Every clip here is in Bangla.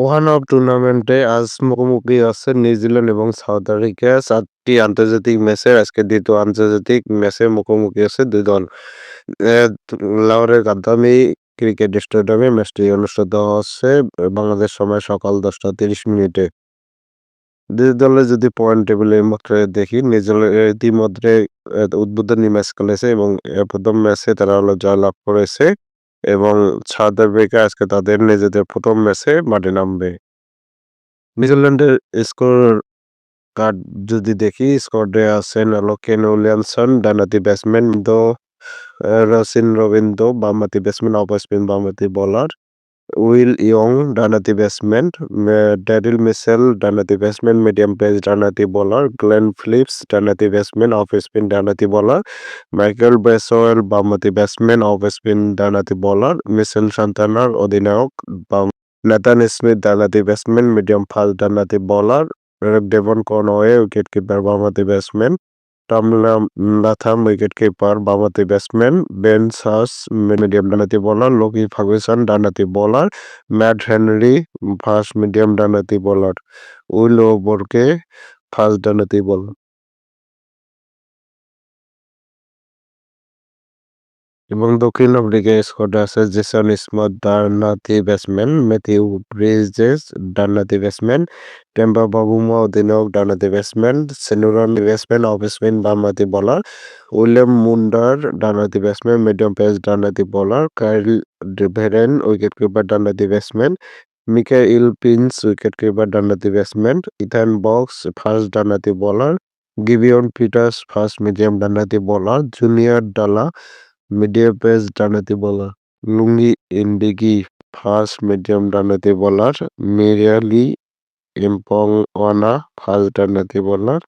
ওয়ান অফ টুর্নামেন্টে আজ মুখোমুখি আছে নিউজিল্যান্ড এবং সাউথ আফ্রিকা চারটি আন্তর্জাতিক ম্যাচের, আজকে দ্বিতীয় আন্তর্জাতিক ম্যাচে মুখোমুখি আছে দুই দল। লাহোরের গাদ্দামি ক্রিকেট স্টেডিয়ামে ম্যাচটি অনুষ্ঠিত হচ্ছে বাংলাদেশ সময় সকাল দশটা তিরিশ মিনিটে। দুই দলে যদি পয়েন্ট টেবিলের মাত্রা দেখি, নিউজিল্যান্ড ইতিমধ্যে উদ্বোধনী ম্যাচ খেলেছে এবং প্রথম ম্যাচে তারা হলো জয়লাভ করেছে। এবং সাউথ আফ্রিকা আজকে তাদের নিজেদের প্রথম ম্যাচে মাঠে নামবে। নিউজিল্যান্ডের স্কোর কার্ড যদি দেখি স্কোয়াডে আছেন লোকেন উইলিয়ামসন ডানাতি ব্যাটসম্যান দো, রসিন রবীন্দ্র, বামহাতি ব্যাটসম্যান অফ স্পিন, বামহাতি বোলার। উইল ইয়ং ডানাতি ব্যাটসম্যান ড্যারিল মিসেল ডানাতি ব্যাটসম্যান মিডিয়াম পেস ডানাতি বোলার গ্লেন ফিলিপস ডানাতি ব্যাটসম্যান অফ স্পিন ডানাতি বোলার মাইকেল বেসওয়েল বামহাতি ব্যাটসম্যান অফ স্পিন ডানাতি বোলার মিসেল সান্তানার অধিনায়ক নেতান স্মিথ ডানাতি batsman medium fast ডানাতি bowler Devon Conway wicket keeper বামহাতি ব্যাটসম্যান টামলাম লাথাম উইকেট কিপার বামহাতি ব্যাটসম্যান বেন সাস, মিডিয়াম ডানাতি bowler Lockie Ferguson ডানাতি bowler Matt Henry, first medium ডানাতি bowler Will ওবরকে first ডানাতি বোলার। এবং দক্ষিণ আফ্রিকায় স্কোয়াডে আছে জেসন স্মথ ডানহাতি ব্যাটসম্যান ম্যাথিউ ব্রিজেস ডানহাতি ব্যাটসম্যান টেম্পা বাবুমা অধিনায়ক, ডানহাতি batsman Senuran batsman off spin বামহাতি বোলার উইলিয়াম মুন্ডার ডানহাতি ব্যাটসম্যান মিডিয়াম পেস ডানহাতি bowler Kyle Verreynne wicket keeper ডানহাতি batsman Mikhail Prince wicket keeper ডানহাতি ব্যাটসম্যান ইথান বক্স ফার্স্ট ডানহাতি বোলার গিবিয়ন পিটার্স ফার্স্ট মিডিয়াম ডানহাতি bowler Junior Dala medium pace ডানহাতি বোলার লুঙ্গি ইন্ডিগি ফার্স্ট মিডিয়াম ডানহাতি বোলার মিরিয়ালি ইম্পং ওয়ানা ফার্স্ট ডানহাতি বোলার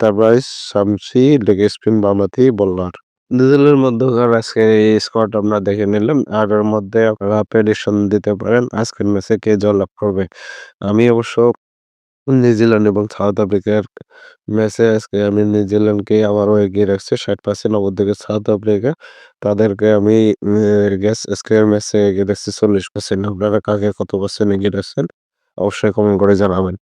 তারপর শামসি লেগ স্পিন বামহাতি বোলার দুদলের মধ্যকার আজকে এই স্কোয়াড আমরা দেখে নিলাম আর এর মধ্যে আপনারা প্রেডিকশন দিতে পারেন আজকের ম্যাচে কে জয়লাভ করবে। আমি অবশ্য নিউজিল্যান্ড এবং সাউথ আফ্রিকার ম্যাচে আজকে আমি নিউজিল্যান্ডকে আবারও এগিয়ে রাখছি, ষাট পার্সেন্ট অবদিকে সাউথ আফ্রিকা। তাদেরকে আমি গ্যাস আজকের ম্যাচে এগিয়ে রাখছি চল্লিশ পার্সেন্ট আপনারা কাকে কত পার্সেন্ট এগিয়ে রাখছেন? অবশ্যই কমেন্ট করে জানাবেন।